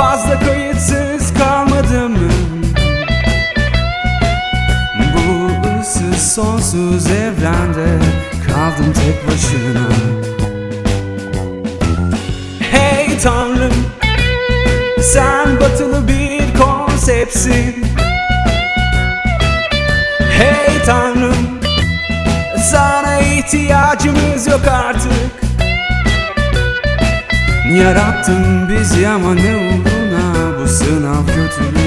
Fazla kayıtsız kalmadım? Bu ıssız sonsuz evrende Kaldım tek başına. Hey tanrım Sen batılı bir konseptsin. Hey tanrım Sana ihtiyacımız yok artık Yarattın bizi ama ne uğruna Bu sınav kötülüğü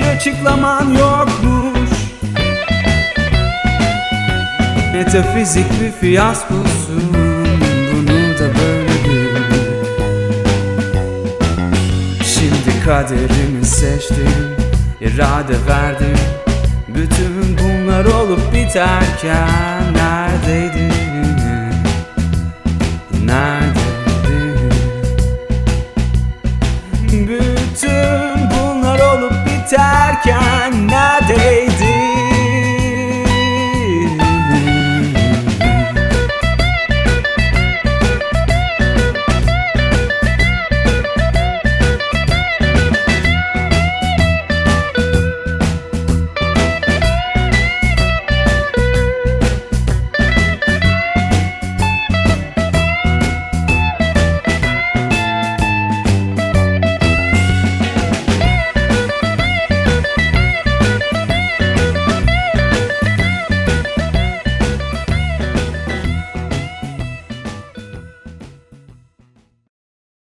Hiçbir açıklaman yokmuş Metafizik bir fiyaskosun Bunu da böyle bil Şimdi kaderimi seçtim irade verdim Bütün bunlar olup biterken Neredeydin? Neredeydin? Bütün cannot day.